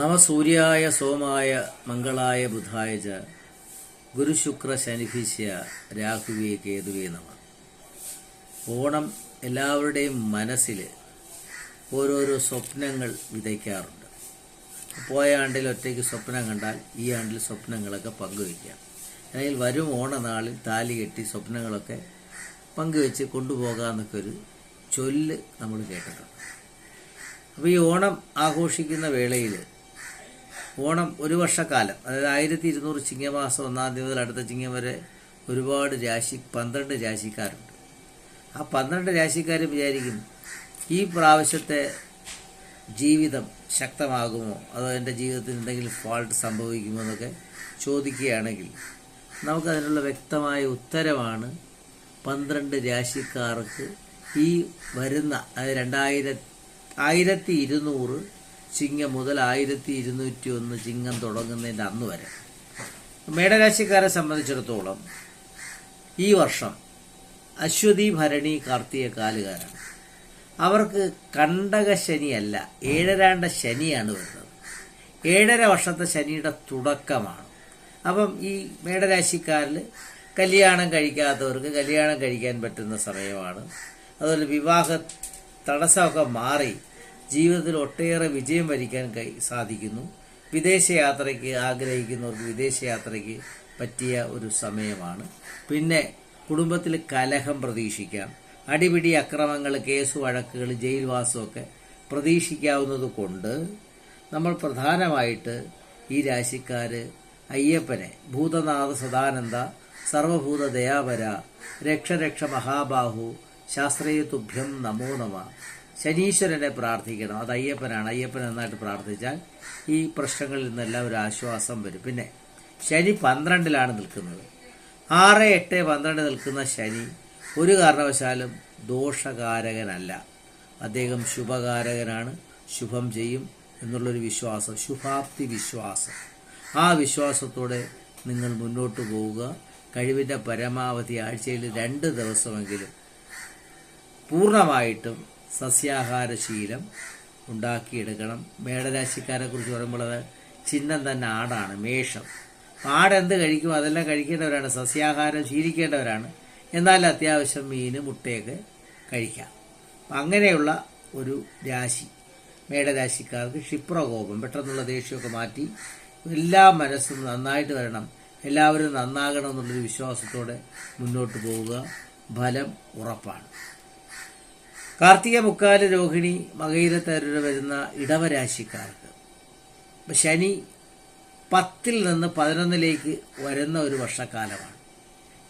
നമ സൂര്യായ സോമായ മംഗളായ ബുധായ ച ഗുരുശുക്ര ശനിഭിശ്യ രാഹുവേ കേതുവേ നമ. ഓണം എല്ലാവരുടെയും മനസ്സിൽ ഓരോരോ സ്വപ്നങ്ങൾ വിതയ്ക്കാറുണ്ട്. പോയ ആണ്ടിൽ ഒറ്റയ്ക്ക് സ്വപ്നം കണ്ടാൽ ഈ ആണ്ടിൽ സ്വപ്നങ്ങളൊക്കെ പങ്കുവയ്ക്കാം. അല്ലെങ്കിൽ വരും ഓണനാളിൽ താലി കെട്ടി സ്വപ്നങ്ങളൊക്കെ പങ്കുവെച്ച് കൊണ്ടുപോകാമെന്നൊക്കെ ഒരു ചൊല്ല് നമ്മൾ കേട്ടിട്ടുണ്ട്. അപ്പോൾ ഈ ഓണം ആഘോഷിക്കുന്ന വേളയിൽ ഓണം ഒരു വർഷക്കാലം. അതായത് ആയിരത്തി ഇരുന്നൂറ് ചിങ്ങമാസം ഒന്നാം തീയതി മുതൽ അടുത്ത ചിങ്ങം വരെ ഒരുപാട് രാശി പന്ത്രണ്ട് രാശിക്കാരുണ്ട്. ആ പന്ത്രണ്ട് രാശിക്കാർ വിചാരിക്കും ഈ പ്രാവശ്യത്തെ ജീവിതം ശക്തമാകുമോ? അതോ എന്റെ ജീവിതത്തിൽ എന്തെങ്കിലും ഫോൾട്ട് സംഭവിക്കുമോ എന്നൊക്കെ ചോദിക്കുകയാണെങ്കിൽ നമുക്കതിനുള്ള വ്യക്തമായ ഉത്തരമാണ് പന്ത്രണ്ട് രാശിക്കാർക്ക് ഈ വരുന്ന അതായത് രണ്ടായിരത്തി ആയിരത്തി ഇരുന്നൂറ് ചിങ്ങം മുതൽ ആയിരത്തി ഇരുന്നൂറ്റി ഒന്ന് ചിങ്ങം തുടങ്ങുന്നതിന്റെ അന്ന് വരെ. മേടരാശിക്കാരെ സംബന്ധിച്ചിടത്തോളം ഈ വർഷം അശ്വതി ഭരണി കാർത്തിക കാലുകാരാണ്. അവർക്ക് കണ്ടക ശനിയല്ല ഏഴരാണ്ട ശനിയാണ് വരുന്നത്. ഏഴര വർഷത്തെ ശനിയുടെ തുടക്കമാണ്. അപ്പം ഈ മേടരാശിക്കാരിൽ കല്യാണം കഴിക്കാത്തവർക്ക് കല്യാണം കഴിക്കാൻ പറ്റുന്ന സമയമാണ്. അതുപോലെ വിവാഹ തടസ്സമൊക്കെ മാറി ജീവിതത്തിൽ ഒട്ടേറെ വിജയം വരിക്കാൻ സാധിക്കുന്നു. വിദേശയാത്രയ്ക്ക് ആഗ്രഹിക്കുന്നവർക്ക് വിദേശയാത്രയ്ക്ക് പറ്റിയ ഒരു സമയമാണ്. പിന്നെ കുടുംബത്തിൽ കലഹം പ്രതീക്ഷിക്കാം. അടിപിടി അക്രമങ്ങൾ കേസ് വഴക്കുകൾ ജയിൽവാസമൊക്കെ പ്രതീക്ഷിക്കാവുന്നത് കൊണ്ട് നമ്മൾ പ്രധാനമായിട്ട് ഈ രാശിക്കാർ അയ്യപ്പനെ ഭൂതനാഥ സദാനന്ദ സർവഭൂത ദയാപര രക്ഷരക്ഷ രക്ഷ മഹാബാഹു ശാസ്ത്രീയ തുഭ്യം നമോ നമ ശനീശ്വരനെ പ്രാർത്ഥിക്കണം. അത് അയ്യപ്പനാണ്. അയ്യപ്പൻ നന്നായിട്ട് പ്രാർത്ഥിച്ചാൽ ഈ പ്രശ്നങ്ങളിൽ നിന്നെല്ലാം ഒരു ആശ്വാസം വരും. പിന്നെ ശനി പന്ത്രണ്ടിലാണ് നിൽക്കുന്നത്. ആറ് എട്ട് പന്ത്രണ്ട് നിൽക്കുന്ന ശനി ഒരു കാരണവശാലും ദോഷകാരകനല്ല. അദ്ദേഹം ശുഭകാരകനാണ്. ശുഭം ചെയ്യും എന്നുള്ളൊരു വിശ്വാസം ശുഭാപ്തി വിശ്വാസം. ആ വിശ്വാസത്തോടെ നിങ്ങൾ മുന്നോട്ട് പോവുക. കഴിവിന്റെ പരമാവധി ആഴ്ചയിൽ രണ്ട് ദിവസമെങ്കിലും പൂർണമായിട്ടും സസ്യാഹാരശീലം ഉണ്ടാക്കിയെടുക്കണം. മേടരാശിക്കാരെ കുറിച്ച് പറയുമ്പോൾ അത് ചിഹ്നം തന്നെ ആടാണ് മേഷം. ആടെന്ത് കഴിക്കും അതെല്ലാം കഴിക്കേണ്ടവരാണ് സസ്യാഹാരം ശീലിക്കേണ്ടവരാണ്. എന്നാൽ അത്യാവശ്യം മീൻ മുട്ടയൊക്കെ കഴിക്കാം. അങ്ങനെയുള്ള ഒരു രാശി മേടരാശിക്കാർക്ക് ക്ഷിപ്രകോപം പെട്ടെന്നുള്ള ദേഷ്യമൊക്കെ മാറ്റി എല്ലാ മനസ്സും നന്നായിട്ട് വരണം. എല്ലാവരും നന്നാകണം എന്നുള്ളൊരു വിശ്വാസത്തോടെ മുന്നോട്ട് പോവുക. ഫലം ഉറപ്പാണ്. കാർത്തിക മുക്കാൽ രോഹിണി മകയിലത്തരൂര് വരുന്ന ഇടവരാശിക്കാർക്ക്. ശനി പത്തിൽ നിന്ന് പതിനൊന്നിലേക്ക് വരുന്ന ഒരു വർഷക്കാലമാണ്.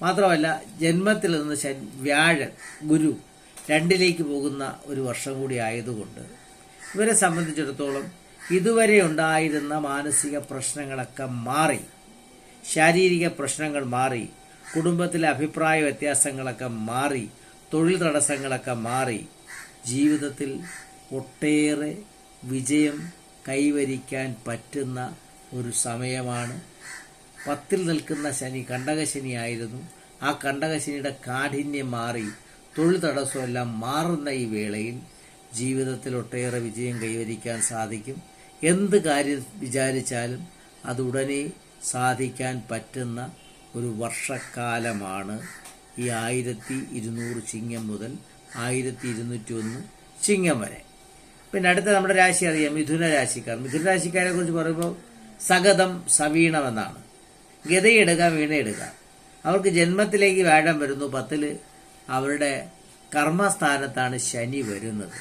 മാത്രമല്ല ജന്മത്തിൽ നിന്ന് ശനി വ്യാഴൻ ഗുരു രണ്ടിലേക്ക് പോകുന്ന ഒരു വർഷം കൂടി ആയതുകൊണ്ട് ഇവരെ സംബന്ധിച്ചിടത്തോളം ഇതുവരെ ഉണ്ടായിരുന്ന മാനസിക പ്രശ്നങ്ങളൊക്കെ മാറി ശാരീരിക പ്രശ്നങ്ങൾ മാറി കുടുംബത്തിലെ അഭിപ്രായ വ്യത്യാസങ്ങളൊക്കെ മാറി തൊഴിൽ തടസ്സങ്ങളൊക്കെ മാറി ജീവിതത്തിൽ ഒട്ടേറെ വിജയം കൈവരിക്കാൻ പറ്റുന്ന ഒരു സമയമാണ്. പത്തിൽ നിൽക്കുന്ന ശനി കണ്ടകശനി ആയിരുന്നു ആ കണ്ടകശനിയുടെ കാഠിന്യം മാറി തൊഴിൽ തടസ്സമെല്ലാം മാറുന്ന ഈ വേളയിൽ ജീവിതത്തിൽ ഒട്ടേറെ വിജയം കൈവരിക്കാൻ സാധിക്കും. എന്ത് കാര്യം വിചാരിച്ചാലും അത് ഉടനെ സാധിക്കാൻ പറ്റുന്ന ഒരു വർഷക്കാലമാണ് ഈ ആയിരത്തി ഇരുന്നൂറ് ചിങ്ങം മുതൽ ആയിരത്തി ഇരുന്നൂറ്റി ഒന്ന് ചിങ്ങം വരെ. പിന്നെ അടുത്ത നമ്മുടെ രാശി അറിയാം മിഥുന രാശിക്കാർ. മിഥുന രാശിക്കാരെ കുറിച്ച് പറയുമ്പോൾ സഗതം സവീണമെന്നാണ്. ഗതയിടുക വീണയിടുക. അവർക്ക് ജന്മത്തിലേക്ക് വേടം വരുന്നു പത്തിൽ അവരുടെ കർമ്മസ്ഥാനത്താണ് ശനി വരുന്നത്.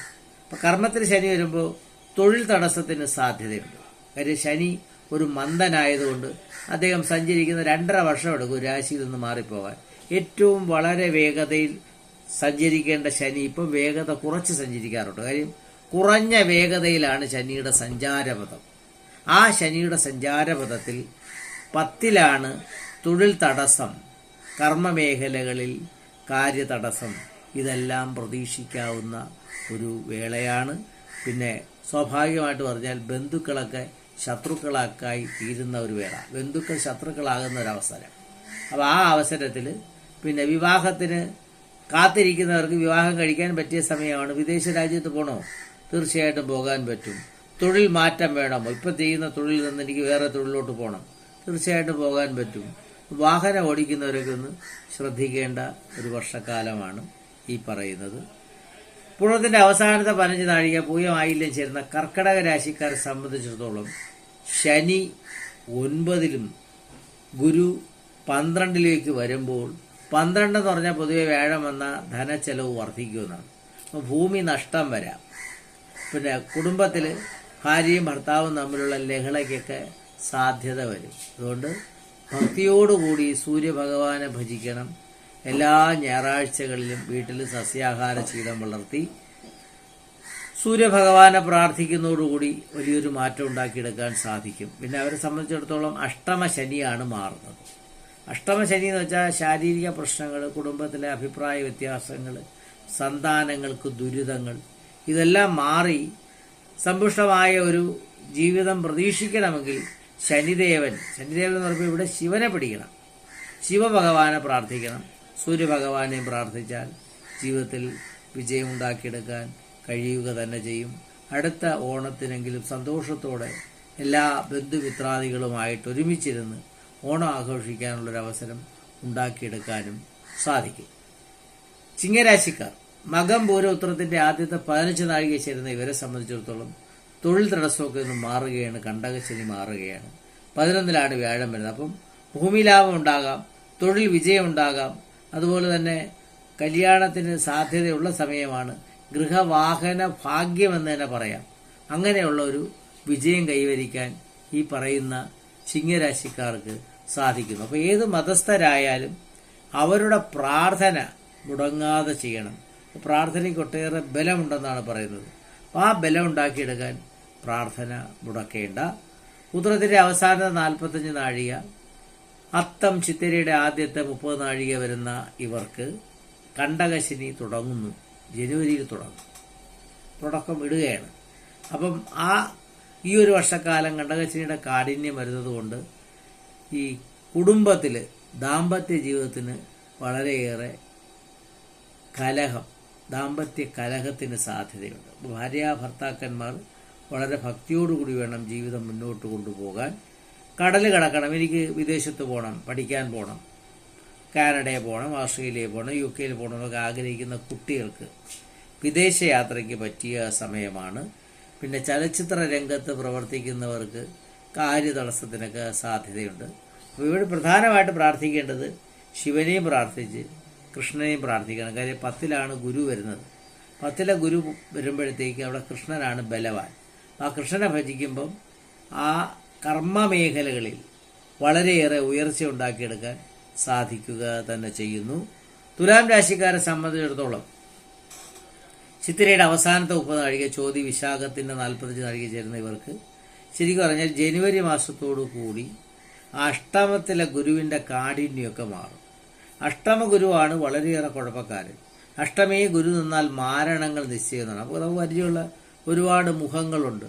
അപ്പം കർമ്മത്തിൽ ശനി വരുമ്പോൾ തൊഴിൽ തടസ്സത്തിന് സാധ്യതയുണ്ട്. കാര്യം ശനി ഒരു മന്ദനായതുകൊണ്ട് അദ്ദേഹം സഞ്ചരിക്കുന്ന രണ്ടര വർഷം എടുക്കും രാശിയിൽ നിന്ന് മാറിപ്പോകാൻ ഏറ്റവും വളരെ വേഗതയിൽ സഞ്ചരിക്കേണ്ട ശനി ഇപ്പം വേഗത കുറച്ച് സഞ്ചരിക്കാറുണ്ട്. കാര്യം കുറഞ്ഞ വേഗതയിലാണ് ശനിയുടെ സഞ്ചാരപഥം. ആ ശനിയുടെ സഞ്ചാരപഥത്തിൽ പത്തിലാണ് തൊഴിൽ തടസ്സം കർമ്മമേഖലകളിൽ കാര്യതടസ്സം. ഇതെല്ലാം പ്രതീക്ഷിക്കാവുന്ന ഒരു വേളയാണ്. പിന്നെ സ്വാഭാവികമായിട്ട് പറഞ്ഞാൽ ബന്ധുക്കളൊക്കെ ശത്രുക്കളാക്കായി തീരുന്ന ഒരു വേള. ബന്ധുക്കൾ ശത്രുക്കളാകുന്ന ഒരവസരം അപ്പോൾ ആ അവസരത്തിൽ പിന്നെ വിവാഹത്തിന് കാത്തിരിക്കുന്നവർക്ക് വിവാഹം കഴിക്കാൻ പറ്റിയ സമയമാണ്. വിദേശ രാജ്യത്ത് പോകണോ തീർച്ചയായിട്ടും പോകാൻ പറ്റും. തൊഴിൽ മാറ്റം വേണം. ഇപ്പം ചെയ്യുന്ന തൊഴിൽ നിന്ന് എനിക്ക് വേറെ തൊഴിലോട്ട് പോകണം തീർച്ചയായിട്ടും പോകാൻ പറ്റും. വാഹനം ഓടിക്കുന്നവരൊക്കെ ഒന്ന് ശ്രദ്ധിക്കേണ്ട ഒരു വർഷക്കാലമാണ് ഈ പറയുന്നത്. പുഴത്തിന്റെ അവസാനത്തെ പതിനഞ്ച് നാഴിക പൂയമായില്ലേ ചേരുന്ന കർക്കടക രാശിക്കാരെ സംബന്ധിച്ചിടത്തോളം ശനി ഒൻപതിലും ഗുരു പന്ത്രണ്ടിലേക്ക് വരുമ്പോൾ പന്ത്രണ്ട് എന്ന് പറഞ്ഞാൽ പൊതുവെ വ്യാഴം വന്ന ധനച്ചെലവ് വർദ്ധിക്കുമെന്നാണ് അപ്പോൾ ഭൂമി നഷ്ടം വരാം. പിന്നെ കുടുംബത്തിൽ ഭാര്യയും ഭർത്താവും തമ്മിലുള്ള ലഹളയ്ക്കൊക്കെ സാധ്യത വരും. അതുകൊണ്ട് ഭക്തിയോടുകൂടി സൂര്യഭഗവാനെ ഭജിക്കണം. എല്ലാ ഞായറാഴ്ചകളിലും വീട്ടിൽ സസ്യാഹാര ശീലം വളർത്തി സൂര്യഭഗവാനെ പ്രാർത്ഥിക്കുന്നതോടുകൂടി വലിയൊരു മാറ്റം ഉണ്ടാക്കിയെടുക്കാൻ സാധിക്കും. പിന്നെ അവരെ സംബന്ധിച്ചിടത്തോളം അഷ്ടമ ശനിയാണ് മാറുന്നത്. അഷ്ടമ ശനി എന്ന് വെച്ചാൽ ശാരീരിക പ്രശ്നങ്ങൾ കുടുംബത്തിലെ അഭിപ്രായ വ്യത്യാസങ്ങൾ സന്താനങ്ങൾക്ക് ദുരിതങ്ങൾ ഇതെല്ലാം മാറി സമ്പുഷ്ടമായ ഒരു ജീവിതം പ്രതീക്ഷിക്കണമെങ്കിൽ ശനിദേവൻ ശനിദേവൻ എന്ന് പറയുമ്പോൾ ഇവിടെ ശിവനെ പിടിക്കണം. ശിവഭഗവാനെ പ്രാർത്ഥിക്കണം. സൂര്യഭഗവാനെ പ്രാർത്ഥിച്ചാൽ ജീവിതത്തിൽ വിജയമുണ്ടാക്കിയെടുക്കാൻ കഴിയുക തന്നെ ചെയ്യും. അടുത്ത ഓണത്തിനെങ്കിലും സന്തോഷത്തോടെ എല്ലാ ബന്ധുമിത്രാദികളുമായിട്ട് ഒരുമിച്ചിരുന്ന് ഓണം ആഘോഷിക്കാനുള്ളൊരവസരം ഉണ്ടാക്കിയെടുക്കാനും സാധിക്കും. ചിങ്ങരാശിക്കാർ മകം പൂരോത്രത്തിന്റെ ആദ്യത്തെ പതിനഞ്ച് നാഴിക ചേരുന്ന ഇവരെ സംബന്ധിച്ചിടത്തോളം തൊഴിൽ തടസ്സമൊക്കെ ഒന്ന് മാറുകയാണ് കണ്ടകശനി മാറുകയാണ്. പതിനൊന്നിലാണ് വ്യാഴം വരുന്നത്. അപ്പം ഭൂമി ലാഭം ഉണ്ടാകാം തൊഴിൽ വിജയം ഉണ്ടാകാം. അതുപോലെ തന്നെ കല്യാണത്തിന് സാധ്യതയുള്ള സമയമാണ് ഗൃഹവാഹന ഭാഗ്യമെന്ന് തന്നെ പറയാം. അങ്ങനെയുള്ള ഒരു വിജയം കൈവരിക്കാൻ ഈ പറയുന്ന ചിങ്ങരാശിക്കാർക്ക് സാധിക്കുന്നു. അപ്പോൾ ഏത് മതസ്ഥരായാലും അവരുടെ പ്രാർത്ഥന മുടങ്ങാതെ ചെയ്യണം. പ്രാർത്ഥനയ്ക്ക് ഒട്ടേറെ ബലമുണ്ടെന്നാണ് പറയുന്നത്. ആ ബലം ഉണ്ടാക്കിയെടുക്കാൻ പ്രാർത്ഥന മുടക്കേണ്ട. ഉത്തരത്തിന്റെ അവസാന നാൽപ്പത്തഞ്ച് നാഴിക അത്തം ചിത്തിരയുടെ ആദ്യത്തെ മുപ്പത് നാഴിക വരുന്ന ഇവർക്ക് കണ്ടകശിനി തുടങ്ങുന്നു. ജനുവരിയിൽ തുടങ്ങും. തുടക്കം ഇടുകയാണ്. അപ്പം ആ ഈ ഒരു വർഷക്കാലം കണ്ടകശിനിയുടെ കാഠിന്യം വരുന്നത് കൊണ്ട് ഈ കുടുംബത്തിൽ ദാമ്പത്യ ജീവിതത്തിന് വളരെയേറെ കലഹം ദാമ്പത്യ കലഹത്തിന് സാധ്യതയുണ്ട്. ഭാര്യ ഭർത്താക്കന്മാർ വളരെ ഭക്തിയോടുകൂടി വേണം ജീവിതം മുന്നോട്ട് കൊണ്ടുപോകാൻ. കടൽ കടക്കണം എനിക്ക് വിദേശത്ത് പോകണം പഠിക്കാൻ പോകണം കാനഡയിൽ പോകണം ഓസ്ട്രേലിയയിൽ പോകണം യു കെയിൽ പോകണം എന്നൊക്കെ ആഗ്രഹിക്കുന്ന കുട്ടികൾക്ക് വിദേശയാത്രയ്ക്ക് പറ്റിയ സമയമാണ്. പിന്നെ ചലച്ചിത്ര രംഗത്ത് പ്രവർത്തിക്കുന്നവർക്ക് കാര്യതടസ്സത്തിനൊക്കെ സാധ്യതയുണ്ട്. അപ്പോൾ ഇവിടെ പ്രധാനമായിട്ട് പ്രാർത്ഥിക്കേണ്ടത് ശിവനെയും പ്രാർത്ഥിച്ച് കൃഷ്ണനെയും പ്രാർത്ഥിക്കണം. കാര്യം പത്തിലാണ് ഗുരു വരുന്നത്. പത്തിലെ ഗുരു വരുമ്പോഴത്തേക്ക് അവിടെ കൃഷ്ണനാണ് ബലവാൻ. ആ കൃഷ്ണനെ ഭജിക്കുമ്പം ആ കർമ്മ മേഖലകളിൽ വളരെയേറെ ഉയർച്ച ഉണ്ടാക്കിയെടുക്കാൻ സാധിക്കുക തന്നെ ചെയ്യുന്നു. തുലാം രാശിക്കാരെ സംബന്ധിച്ചിടത്തോളം ചിത്തിരയുടെ അവസാനത്തെ മുപ്പത് നാഴിക ചോതി വിശാഖത്തിന്റെ നാൽപ്പത്തഞ്ച് നാഴിക ചേരുന്ന ഇവർക്ക് ശരിക്കും പറഞ്ഞാൽ ജനുവരി മാസത്തോടു കൂടി അഷ്ടമത്തിലെ ഗുരുവിന്റെ കാഠിന്യമൊക്കെ മാറും. അഷ്ടമ ഗുരുവാണ് വളരെയേറെ കുഴപ്പക്കാരൻ. അഷ്ടമേ ഗുരു നിന്നാൽ മാരണങ്ങൾ നിശ്ചയിക്കുന്നതാണ് അപ്പോൾ നമുക്ക് പരിചയമുള്ള ഒരുപാട് മുഖങ്ങളുണ്ട്.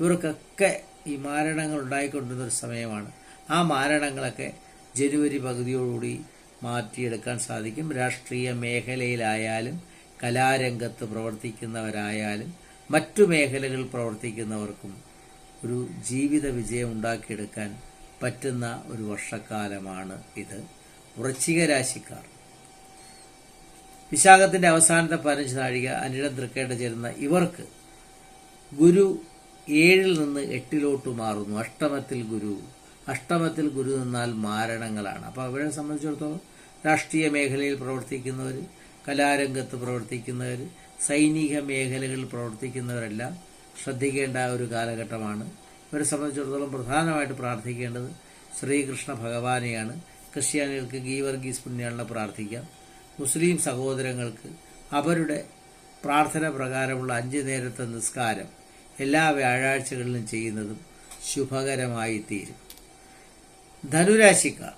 ഇവർക്കൊക്കെ ഈ മാരണങ്ങൾ ഉണ്ടായിക്കൊണ്ടിരുന്ന ഒരു സമയമാണ്. ആ മാരണങ്ങളൊക്കെ ജനുവരി പകുതിയോടുകൂടി മാറ്റിയെടുക്കാൻ സാധിക്കും. രാഷ്ട്രീയ മേഖലയിലായാലും കലാരംഗത്ത് പ്രവർത്തിക്കുന്നവരായാലും മറ്റു മേഖലകളിൽ പ്രവർത്തിക്കുന്നവർക്കും ഒരു ജീവിത വിജയം ഉണ്ടാക്കിയെടുക്കാൻ പറ്റുന്ന ഒരു വർഷക്കാലമാണ് ഇത്. വൃശ്ചിക രാശിക്കാർ. വിശാഖത്തിന്റെ അവസാനത്തെ പതിനഞ്ച് നാഴിക അനിടം തൃക്കേണ്ട ചേരുന്ന ഇവർക്ക് ഗുരു ഏഴിൽ നിന്ന് എട്ടിലോട്ട് മാറുന്നു. അഷ്ടമത്തിൽ ഗുരു. അഷ്ടമത്തിൽ ഗുരു നിന്നാൽ മാരണങ്ങളാണ്. അപ്പോൾ അവരെ സംബന്ധിച്ചിടത്തോളം രാഷ്ട്രീയ മേഖലയിൽ പ്രവർത്തിക്കുന്നവർ കലാരംഗത്ത് പ്രവർത്തിക്കുന്നവർ സൈനിക മേഖലകളിൽ പ്രവർത്തിക്കുന്നവരെല്ലാം ശ്രദ്ധിക്കേണ്ട ഒരു കാലഘട്ടമാണ്. ഇവരെ സംബന്ധിച്ചിടത്തോളം പ്രധാനമായിട്ട് പ്രാർത്ഥിക്കേണ്ടത് ശ്രീകൃഷ്ണ ഭഗവാനെയാണ്. ക്രിസ്ത്യാനികൾക്ക് ഗീവർഗീസ് പുണ്യാളിനെ പ്രാർത്ഥിക്കാം. മുസ്ലിം സഹോദരങ്ങൾക്ക് അവരുടെ പ്രാർത്ഥന പ്രകാരമുള്ള അഞ്ച് നേരത്തെ നിസ്കാരം എല്ലാ വ്യാഴാഴ്ചകളിലും ചെയ്യുന്നതും ശുഭകരമായി തീരും. ധനുരാശിക്കാർ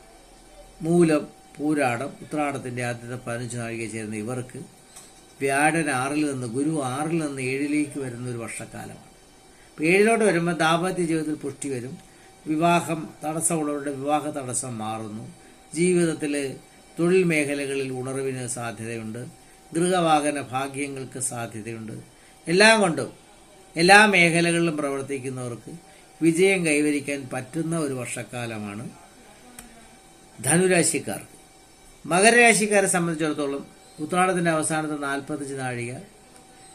മൂലം പൂരാടം ഉത്രാടത്തിന്റെ ആദ്യത്തെ പതിനഞ്ച് നാഴിക ചേരുന്ന ഇവർക്ക് വ്യാഴൻ ആറിൽ നിന്ന് ഗുരു ആറിൽ നിന്ന് ഏഴിലേക്ക് വരുന്ന ഒരു വർഷക്കാലമാണ് അപ്പോൾ ഏഴിലോട്ട് വരുമ്പോൾ ദാമ്പത്യ ജീവിതത്തിൽ പുഷ്ടി വരും. വിവാഹം തടസ്സമുള്ളവരുടെ വിവാഹ തടസ്സം മാറുന്നു. ജീവിതത്തിൽ തൊഴിൽ മേഖലകളിൽ ഉണർവിന് സാധ്യതയുണ്ട്. ഗൃഹവാഹന ഭാഗ്യങ്ങൾക്ക് സാധ്യതയുണ്ട്. എല്ലാം കൊണ്ടും എല്ലാ മേഖലകളിലും പ്രവർത്തിക്കുന്നവർക്ക് വിജയം കൈവരിക്കാൻ പറ്റുന്ന ഒരു വർഷക്കാലമാണ് ധനുരാശിക്കാർക്ക്. മകരരാശിക്കാരെ സംബന്ധിച്ചിടത്തോളം ഉത്രാടത്തിന്റെ അവസാനത്തെ നാൽപ്പത്തഞ്ച് നാഴിക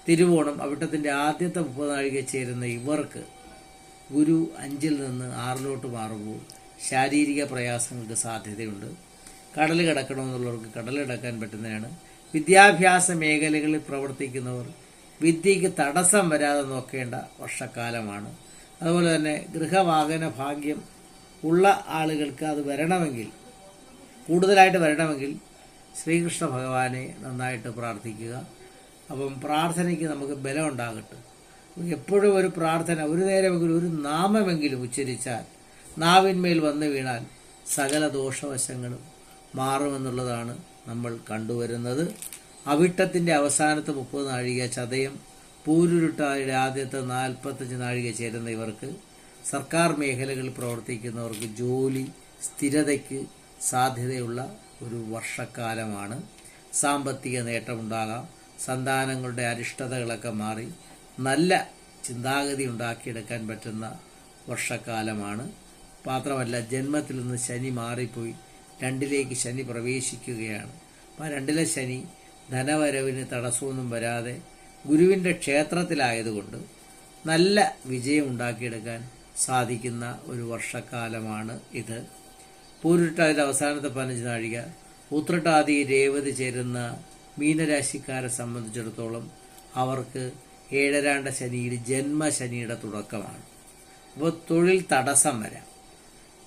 തിരുവോണം അവിട്ടത്തിന്റെ ആദ്യത്തെ മുപ്പത് നാഴിക ചേരുന്ന ഇവർക്ക് ഗുരു അഞ്ചിൽ നിന്ന് ആറിലോട്ട് മാറുമ്പോൾ ശാരീരിക പ്രയാസങ്ങൾക്ക് സാധ്യതയുണ്ട്. കടൽ കിടക്കണമെന്നുള്ളവർക്ക് കടൽ കിടക്കാൻ പറ്റുന്നതാണ്. വിദ്യാഭ്യാസ മേഖലകളിൽ പ്രവർത്തിക്കുന്നവർ വിദ്യയ്ക്ക് തടസ്സം വരാതെ നോക്കേണ്ട വർഷക്കാലമാണ്. അതുപോലെ തന്നെ ഗൃഹവാഹന ഭാഗ്യം ഉള്ള ആളുകൾക്ക് അത് വരണമെങ്കിൽ കൂടുതലായിട്ട് വരണമെങ്കിൽ ശ്രീകൃഷ്ണ ഭഗവാനെ നന്നായിട്ട് പ്രാർത്ഥിക്കുക. അപ്പം പ്രാർത്ഥനയ്ക്ക് നമുക്ക് ബലം ഉണ്ടാകട്ടെ. എപ്പോഴും ഒരു പ്രാർത്ഥന ഒരു നേരമെങ്കിലും ഒരു നാമമെങ്കിലും ഉച്ചരിച്ചാൽ നാവിന്മേൽ വന്നു വീണാൽ സകല ദോഷവശങ്ങളും മാറുമെന്നുള്ളതാണ് നമ്മൾ കണ്ടുവരുന്നത്. അവിട്ടത്തിന്റെ അവസാനത്തെ മുപ്പത് നാഴിക ചതയം പൂരുരുട്ടായുടെ ആദ്യത്തെ നാൽപ്പത്തഞ്ച് നാഴിക ചേരുന്ന ഇവർക്ക് സർക്കാർ മേഖലകളിൽ പ്രവർത്തിക്കുന്നവർക്ക് ജോലി സ്ഥിരതയ്ക്ക് സാധ്യതയുള്ള ഒരു വർഷക്കാലമാണ്. സാമ്പത്തിക നേട്ടമുണ്ടാകാം. സന്താനങ്ങളുടെ അരിഷ്ടതകളൊക്കെ മാറി. നല്ല ചിന്താഗതി ഉണ്ടാക്കിയെടുക്കാൻ പറ്റുന്ന വർഷക്കാലമാണ്. മാത്രമല്ല ജന്മത്തിൽ നിന്ന് ശനി മാറിപ്പോയി. രണ്ടിലേക്ക് ശനി പ്രവേശിക്കുകയാണ്. ആ രണ്ടിലെ ശനി ധനവരവിന് തടസ്സമൊന്നും വരാതെ ഗുരുവിന്റെ ക്ഷേത്രത്തിലായതുകൊണ്ട് നല്ല വിജയം ഉണ്ടാക്കിയെടുക്കാൻ സാധിക്കുന്ന ഒരു വർഷക്കാലമാണ് ഇത്. പൂരുട്ടാതിന്റെ അവസാനത്തെ പതിനഞ്ച് നാഴിക. ഉത്രട്ടാതി രേവതി ചേരുന്ന മീനരാശിക്കാരെ സംബന്ധിച്ചിടത്തോളം അവർക്ക് ഏഴരാണ്ട ശനിയിൽ ജന്മശനിയുടെ തുടക്കമാണ്. അപ്പോൾ തൊഴിൽ തടസ്സം വരാം.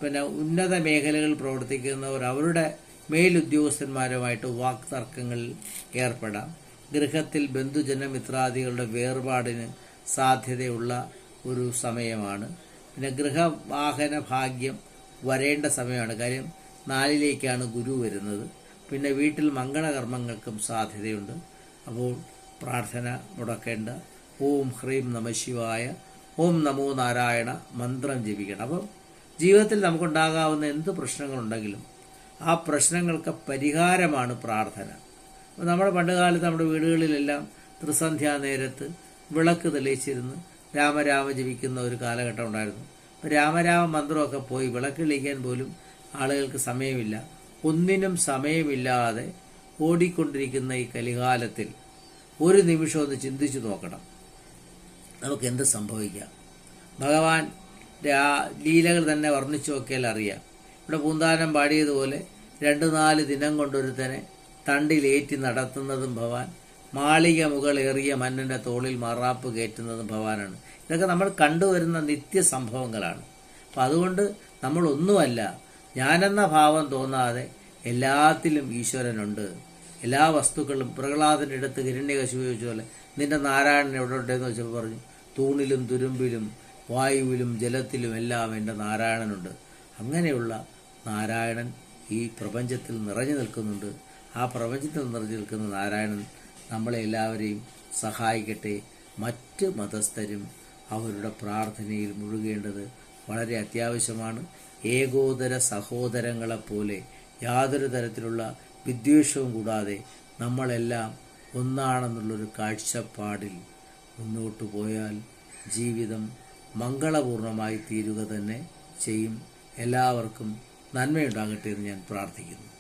പിന്നെ ഉന്നത മേഖലകളിൽ പ്രവർത്തിക്കുന്നവർ അവരുടെ മേലുദ്യോഗസ്ഥന്മാരുമായിട്ട് വാക്തർക്കങ്ങളിൽ ഏർപ്പെടാം. ഗൃഹത്തിൽ ബന്ധുജന മിത്രാദികളുടെ വേർപാടിന് സാധ്യതയുള്ള ഒരു സമയമാണ്. പിന്നെ ഗൃഹവാഹന ഭാഗ്യം വരേണ്ട സമയമാണ്. കാര്യം നാലിലേക്കാണ് ഗുരു വരുന്നത്. പിന്നെ വീട്ടിൽ മംഗളകർമ്മങ്ങൾക്കും സാധ്യതയുണ്ട്. അപ്പോൾ പ്രാർത്ഥന മുടക്കേണ്ട. ഓം ഹ്രീം നമ ശിവായ. ഓം നമോ നാരായണ. മന്ത്രം ജപിക്കണം. അപ്പം ജീവിതത്തിൽ നമുക്കുണ്ടാകാവുന്ന എന്ത് പ്രശ്നങ്ങളുണ്ടെങ്കിലും ആ പ്രശ്നങ്ങൾക്ക് പരിഹാരമാണ് പ്രാർത്ഥന. അപ്പോൾ നമ്മുടെ പണ്ടുകാലത്ത് നമ്മുടെ വീടുകളിലെല്ലാം ത്രിസന്ധ്യാ നേരത്ത് വിളക്ക് തെളിയിച്ചിരുന്ന്. രാമരാമ ജപിക്കുന്ന ഒരു കാലഘട്ടം ഉണ്ടായിരുന്നു. അപ്പോൾ രാമരാമ മന്ത്രമൊക്കെ പോയി വിളക്ക് തെളിയിക്കാൻ പോലും ആളുകൾക്ക് സമയമില്ല. ഒന്നിനും സമയമില്ലാതെ ഓടിക്കൊണ്ടിരിക്കുന്ന ഈ കലികാലത്തിൽ ഒരു നിമിഷം ഒന്ന് ചിന്തിച്ചു നോക്കണം. നമുക്ക് എന്ത് സംഭവിക്കാം? ഭഗവാൻ ലീലകൾ തന്നെ വർണിച്ചു നോക്കിയാൽ അറിയാം. ഇവിടെ പൂന്താനം പാടിയതുപോലെ രണ്ട് നാല് ദിനം കൊണ്ടൊരുത്തനെ തണ്ടിലേറ്റി നടത്തുന്നതും ഭവാൻ മാളിക മുകളേറിയ മന്നന്റെ തോളിൽ മറാപ്പ് കയറ്റുന്നതും ഭവാനാണ് ഇതൊക്കെ നമ്മൾ കണ്ടുവരുന്ന നിത്യ സംഭവങ്ങളാണ് അപ്പം അതുകൊണ്ട് നമ്മൾ ഒന്നുമല്ല ഞാനെന്ന ഭാവം തോന്നാതെ എല്ലാത്തിലും ഈശ്വരനുണ്ട്. എല്ലാ വസ്തുക്കളും പ്രഹ്ലാദന്റെ അടുത്ത് ഹിരണ്യകശിപു ചോദിച്ച പോലെ നിന്റെ നാരായണൻ എവിടെ ഉണ്ടെന്ന് വെച്ചപ്പോൾ പറഞ്ഞു തൂണിലും തുരുമ്പിലും വായുവിലും ജലത്തിലും എല്ലാം എന്റെ നാരായണനുണ്ട്. അങ്ങനെയുള്ള നാരായണൻ ഈ പ്രപഞ്ചത്തിൽ നിറഞ്ഞു നിൽക്കുന്നുണ്ട്. ആ പ്രപഞ്ചത്തിൽ നിറഞ്ഞു നിൽക്കുന്ന നാരായണൻ നമ്മളെ എല്ലാവരെയും സഹായിക്കട്ടെ. മറ്റ് മതസ്ഥരും അവരുടെ പ്രാർത്ഥനയിൽ മുഴുകേണ്ടത് വളരെ അത്യാവശ്യമാണ്. ഏകോദര സഹോദരങ്ങളെപ്പോലെ യാതൊരു തരത്തിലുള്ള വിദ്വേഷവും കൂടാതെ നമ്മളെല്ലാം ഒന്നാണെന്നുള്ളൊരു കാഴ്ചപ്പാടിൽ മുന്നോട്ടു പോയാൽ ജീവിതം മംഗളപൂർണമായി തീരുക തന്നെ ചെയ്യും. എല്ലാവർക്കും നന്മയുണ്ടാകട്ടെ എന്ന് ഞാൻ പ്രാർത്ഥിക്കുന്നു.